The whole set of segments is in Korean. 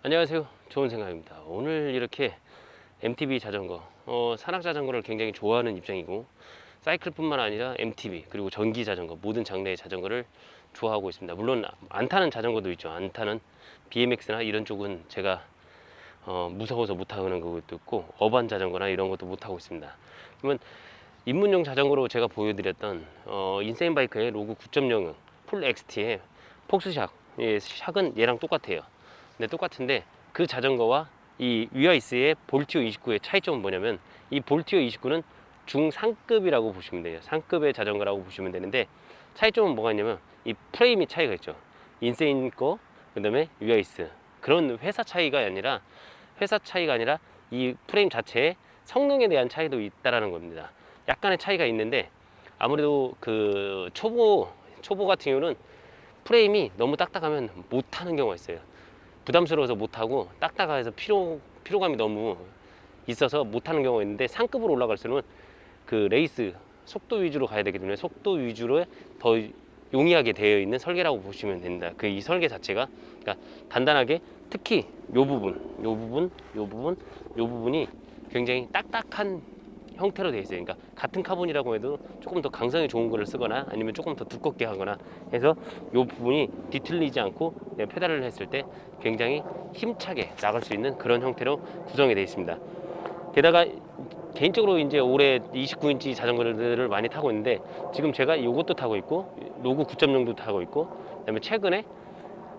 안녕하세요. 좋은 생각입니다. 오늘 이렇게 MTB 자전거, 어, 산악 자전거를 굉장히 좋아하는 입장이고, 사이클 뿐만 아니라 MTB, 그리고 전기 자전거, 모든 장르의 자전거를 좋아하고 있습니다. 물론 안 타는 자전거도 있죠. 안 타는 BMX나 이런 쪽은 제가 어, 무서워서 못 타는 것도 있고, 어반 자전거나 이런 것도 못 타고 있습니다. 그러면 입문용 자전거로 제가 보여드렸던 어, 인세인 바이크의 로그 9.0은 풀 XT의 폭스샥, 예, 샥은 얘랑 똑같아요. 네, 똑같은데 그 자전거와 이 위아이스의 볼티오 29의 차이점은 뭐냐면 이 볼티오 29는 중상급이라고 보시면 돼요. 상급의 자전거라고 보시면 되는데 차이점은 뭐가 있냐면 이 프레임이 차이가 있죠. 인세인 거, 그 다음에 위아이스. 그런 회사 차이가 아니라 회사 차이가 아니라 이 프레임 자체의 성능에 대한 차이도 있다라는 겁니다. 약간의 차이가 있는데 아무래도 그 초보 초보 같은 경우는 프레임이 너무 딱딱하면 못 타는 경우가 있어요. 부담스러워서 못 하고 딱딱해서 피로 피로감이 너무 있어서 못 하는 경우가 있는데 상급으로 올라갈수록 그 레이스 속도 위주로 가야 되기 때문에 속도 위주로 더 용이하게 되어 있는 설계라고 보시면 됩니다. 그 이 설계 자체가 그러니까 단단하게 특히 요 부분, 요 부분, 요 부분, 요 부분이 굉장히 딱딱한 형태로 되어 있어요. 그러니까 같은 카본이라고 해도 조금 더 강성이 좋은 거를 쓰거나 아니면 조금 더 두껍게 하거나 해서 이 부분이 뒤틀리지 않고 내가 페달을 했을 때 굉장히 힘차게 나갈 수 있는 그런 형태로 구성이 되어 있습니다. 게다가 개인적으로 이제 올해 29인치 자전거들을 많이 타고 있는데 지금 제가 이것도 타고 있고 로그 9.0도 타고 있고 그다음에 최근에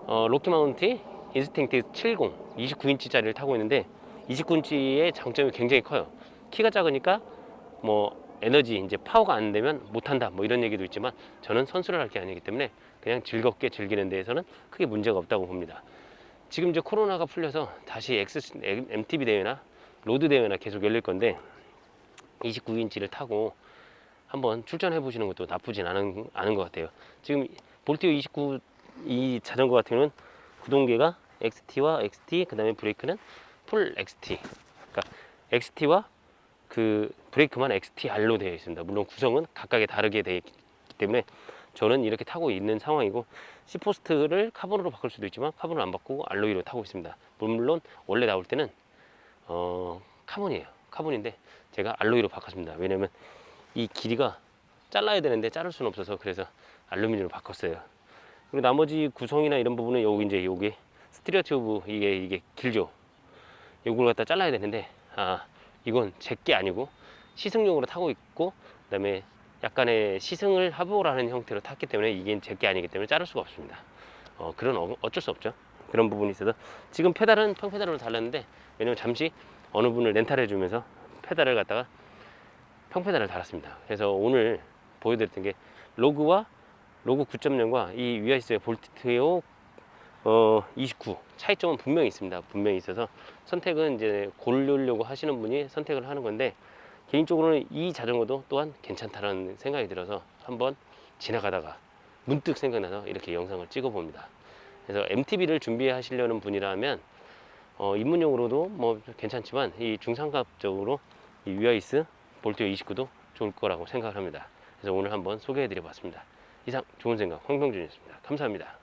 어, 로키마운트 인스팅트 70 29인치짜리를 타고 있는데 29인치의 장점이 굉장히 커요. 키가 작으니까 뭐 에너지 이제 파워가 안 되면 못 한다 뭐 이런 얘기도 있지만 저는 선수를 할 게 아니기 때문에 그냥 즐겁게 즐기는 데에서는 크게 문제가 없다고 봅니다. 지금 이제 코로나가 풀려서 다시 X, MTB 대회나 로드 대회나 계속 열릴 건데 29인치를 타고 한번 출전해 보시는 것도 나쁘진 않은, 않은 것 같아요. 지금 볼티오 29 이 자전거 같은 경우는 구동계가 XT와 XT 그 다음에 브레이크는 풀 XT. 그러니까 XT와 그 브레이크만 XTR로 되어 있습니다. 물론 구성은 각각에 다르게 되어 있기 때문에 저는 이렇게 타고 있는 상황이고 시포스트를 카본으로 바꿀 수도 있지만 카본을 안 바꾸고 알로이로 타고 있습니다. 물론 원래 나올 때는 어, 카본이에요. 카본인데 제가 알로이로 바꿨습니다. 왜냐면 이 길이가 잘라야 되는데 자를 수는 없어서 그래서 알루미늄으로 바꿨어요. 그리고 나머지 구성이나 이런 부분은 여기 이제 여기 스티리오 튜브 이게 이게 길죠. 이걸 갖다 잘라야 되는데 아 이건 제게 아니고 시승용으로 타고 있고 그다음에 약간의 시승을 하보라는 형태로 탔기 때문에 이게 제게 아니기 때문에 자를 수가 없습니다. 어 그런 어, 어쩔 수 없죠. 그런 부분이 있어서 지금 페달은 평페달로 달랐는데 왜냐면 잠시 어느 분을 렌탈해 주면서 페달을 갖다가 평페달을 달았습니다. 그래서 오늘 보여드렸던 게 로그와 로그 9.0과 이 위아이스의 볼티오 어, 29 차이점은 분명히 있습니다. 분명히 있어서 선택은 이제 고르려고 하시는 분이 선택을 하는 건데 개인적으로는 이 자전거도 또한 괜찮다라는 생각이 들어서 한번 지나가다가 문득 생각나서 이렇게 영상을 찍어 봅니다. 그래서 MTB를 준비하시려는 분이라면 어, 입문용으로도 뭐 괜찮지만 이 중상급적으로 이 위아이스 볼티오 29도 좋을 거라고 생각을 합니다. 그래서 오늘 한번 소개해 드려 봤습니다. 이상 좋은 생각 황병준이었습니다. 감사합니다.